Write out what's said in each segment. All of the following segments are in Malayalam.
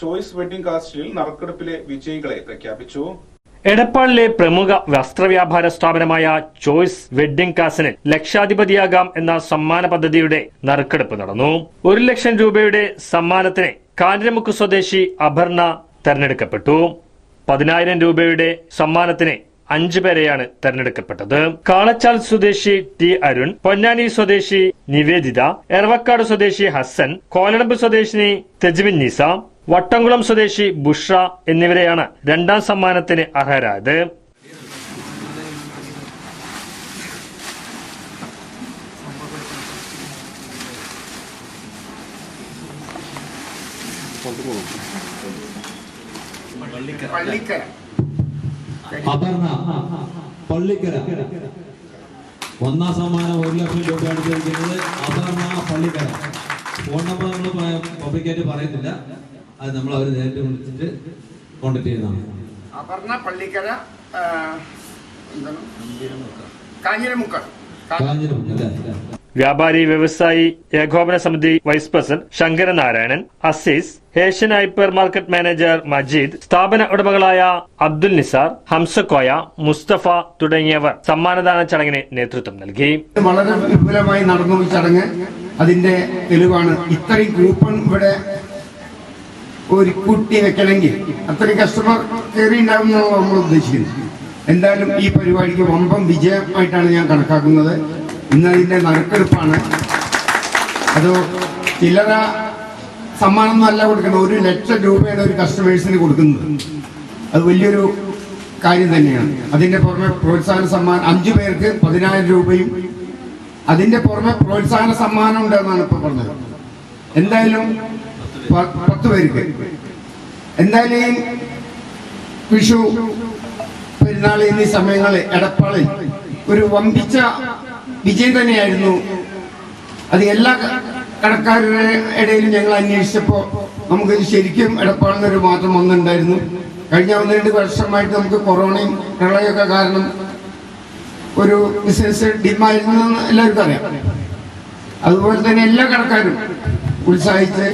ചോയ്സ് വെഡിംഗ് കാസ്റ്റിൽ നറുക്കെടുപ്പിലെ വിജയികളെ പ്രഖ്യാപിച്ചു. എടപ്പാളിലെ പ്രമുഖ വസ്ത്രവ്യാപാര സ്ഥാപനമായ ചോയ്സ് വെഡ്ഡിംഗ് കാസിന് ലക്ഷാധിപതിയാകാം എന്ന സമ്മാന പദ്ധതിയുടെ നറുക്കെടുപ്പ് നടന്നു. ഒരു ലക്ഷം രൂപയുടെ സമ്മാനത്തിന് കാഞ്ഞിരമുക്ക് സ്വദേശി അപർണ തെരഞ്ഞെടുക്കപ്പെട്ടു. പതിനായിരം രൂപയുടെ സമ്മാനത്തിന് അഞ്ചു പേരെയാണ് തെരഞ്ഞെടുക്കപ്പെട്ടത്. കാളച്ചാൽ സ്വദേശി ടി അരുൺ പൊന്നാനി സ്വദേശി നിവേദിത എറവക്കാട് സ്വദേശി ഹസ്സൻ കോലടമ്പ് സ്വദേശിനി തെജ്മിൻ നിസ വട്ടംകുളം സ്വദേശി ബുഷ എന്നിവരെയാണ് രണ്ടാം സമ്മാനത്തിന് അർഹരായത്. പള്ളിക്കര. ഒന്നാം സമ്മാനം ഒരു ലക്ഷം രൂപ ചോദിക്കുന്നത്. അപർണ പള്ളിക്കര. ഫോൺ നമ്പർ നമ്മൾ പബ്ലിക്കായിട്ട് പറയുന്നില്ല. അത് നമ്മൾ അവർ നേരിട്ട് വിളിച്ചിട്ട് കോണ്ടാക്ട് ചെയ്യുന്നതാണ് അപർണ പള്ളിക്കര വ്യാപാരി വ്യവസായി ഏകോപന സമിതി vice president Sankaranarayanan Aziz Asian hypermarket manager Majeed സ്ഥാപന ഉടമകളായ അബ്ദുൽ നിസാർ ഹംസക്കോയ മുസ്തഫ തുടങ്ങിയവർ സമ്മാനദാന ചടങ്ങിന് നേതൃത്വം നൽകി. വളരെ വിപുലമായി നടന്നു ഈ ചടങ്ങ്. അതിന്റെ തെളിവാണ്. ഇത്രയും കൂപ്പൺ ഇവിടെ ഒരു കുട്ടി വെക്കണമെങ്കിൽ അത്രയും കസ്റ്റമർ കയറി എന്നാണ് നമ്മൾ ഉദ്ദേശിക്കുന്നത് എന്തായാലും ഈ പരിപാടിക്ക് വമ്പം വിജയമായിട്ടാണ് ഞാൻ കണക്കാക്കുന്നത്. ഇന്ന് അതിന്റെ നറുക്കെടുപ്പാണ്. അത് ചില്ലറ സമ്മാനമൊന്നും അല്ല കൊടുക്കുന്നത് ഒരു ലക്ഷം രൂപയാണ് ഒരു കസ്റ്റമേഴ്സിന് കൊടുക്കുന്നത്. അത് വലിയൊരു കാര്യം തന്നെയാണ്. അതിന്റെ പുറമെ പ്രോത്സാഹന സമ്മാനം അഞ്ചു പേർക്ക് പതിനായിരം രൂപയും അതിന്റെ പുറമെ പ്രോത്സാഹന സമ്മാനം ഉണ്ടെന്നാണ് ഇപ്പോൾ പറഞ്ഞത്. എന്തായാലും പത്ത് പേർക്ക്. എന്തായാലും വിഷു പെരുന്നാൾ എന്നീ സമയങ്ങളിൽ എടപ്പാളിൽ ഒരു വമ്പിച്ച വിജയം തന്നെയായിരുന്നു. അത് എല്ലാ കടക്കാരുടെ ഇടയിലും ഞങ്ങൾ അന്വേഷിച്ചപ്പോൾ നമുക്ക് ശരിക്കും എടപ്പാളിനൊരു മാറ്റം വന്നിട്ടുണ്ടായിരുന്നു. കഴിഞ്ഞ ഒന്ന് രണ്ട് വർഷമായിട്ട് നമുക്ക് കൊറോണയും പ്രളയമൊക്കെ കാരണം ഒരു ബിസിനസ് ഡിമായിരുന്നു എല്ലാവർക്കും അറിയാം. അതുപോലെ തന്നെ എല്ലാ കടക്കാരും ഉത്സാഹിച്ച്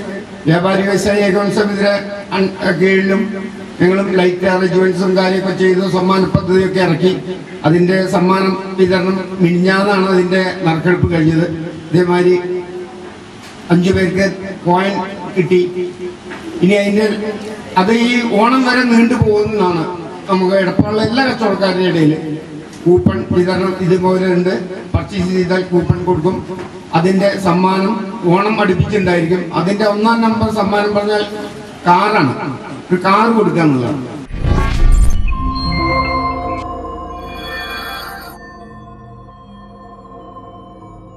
വ്യാപാരി വ്യവസായ ഏകോപന സമിതിയുടെ കീഴിലും ഞങ്ങളും ലൈറ്റ് അറേഞ്ച്മെന്റ്സും കാര്യമൊക്കെ ചെയ്തു സമ്മാന പദ്ധതിയൊക്കെ ഇറക്കി. അതിന്റെ സമ്മാനം വിതരണം മിനിഞ്ഞാന്നാണ് അതിന്റെ നറുക്കെടുപ്പ് കഴിഞ്ഞത്. ഇതേമാതിരി അഞ്ചു പേർക്ക് കോയിൻ കിട്ടി. ഇനി അതിന്റെ അത് ഈ ഓണം വരെ നീണ്ടു പോകുന്നതാണ്. നമുക്ക് എടപ്പാളിലെ എല്ലാ കച്ചവടക്കാരുടെ ഇടയിൽ കൂപ്പൺ വിതരണം ഇതുപോലെ ഉണ്ട്. പർച്ചേസ് ചെയ്താൽ കൂപ്പൺ കൊടുക്കും. അതിന്റെ സമ്മാനം ഓണം അടുപ്പിച്ചുണ്ടായിരിക്കും അതിന്റെ ഒന്നാം നമ്പർ സമ്മാനം പറഞ്ഞാൽ കാറാണ്. ഒരു കാർ കൊടുക്കുക എന്നുള്ളതാണ്